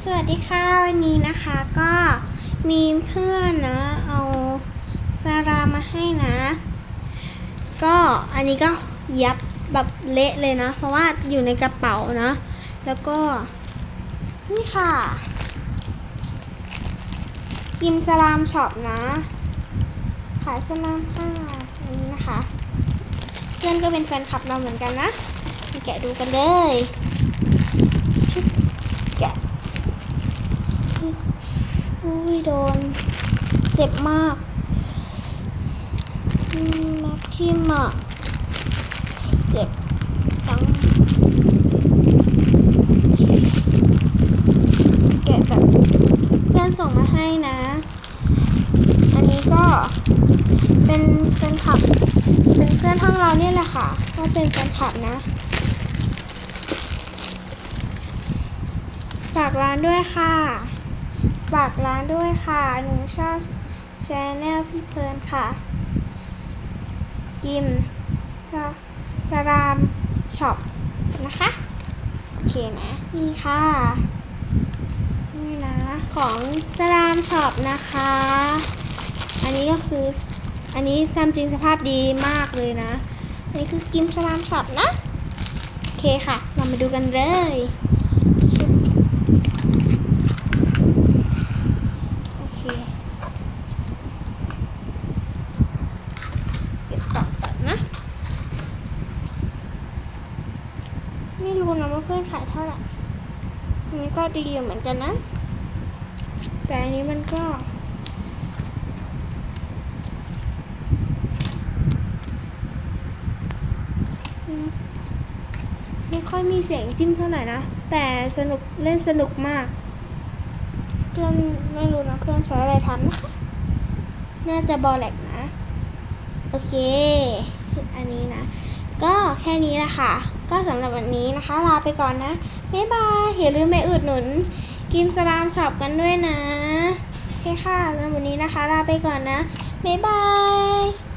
สวัสดีค่ะ วันนี้นะคะก็มีเพื่อนนะ เอาซารามาให้นะ ก็อันนี้ก็ยัดแบบเละเลยนะ เพราะว่าอยู่ในกระเป๋านะ แล้วก็ นี่ค่ะ กิมสลามช็อปนะ ขายสลามค่ะอันนี้นะคะ เพื่อนก็เป็นแฟนคลับเราเหมือนกันนะ แกะดูกันเลยชึบแกะ อุ้ยโดน เจ็บมากแม็กทิมอะเจ็บจังแกะแบบเพื่อนส่งมาให้นะ อันนี้ก็เป็นเป็นขับ เป็นเพื่อนห้องเราเนี่ยแหละค่ะ ก็เป็นแฟนคลับนะฝากร้านด้วยค่ะ ฝากร้านด้วยค่ะ หนูชอบชแนลพี่เพลินค่ะ กิมก็สรามช็อปนะคะ โอเคนะ นี่ค่ะ นี่นะ ของสรามช็อปนะคะ อันนี้ก็คือ อันนี้ตามจริงสภาพดีมากเลยนะ อันนี้คือกิมสลามช็อปนะ โอเคค่ะ เรามาดูกันเลยชึบโอเคเก็บกล่องก่อนนะ ไม่รู้นะว่าเพื่อนขายเท่าไหร่อันนี้ก็ดีอยู่เหมือนกันนะ แต่อันนี้มันก็ไม่ค่อยมีเสียงจิ้มเท่าไหร่นะ แต่สนุกเล่นสนุกมากเพื่อนไม่รู้นะเพื่อนใช้อะไรทำนะคะ น่าจะบอลแลกนะ โอเค อันนี้นะ ก็แค่นี้แหละค่ะ ก็สำหรับวันนี้นะคะ ลาไปก่อนนะ บ๊ายบาย อย่าลืมไปอุดหนุน กิมสลามช็อปกันด้วยนะ โอเคค่ะแล้ววันนี้นะคะ ลาไปก่อนนะ บ๊ายบาย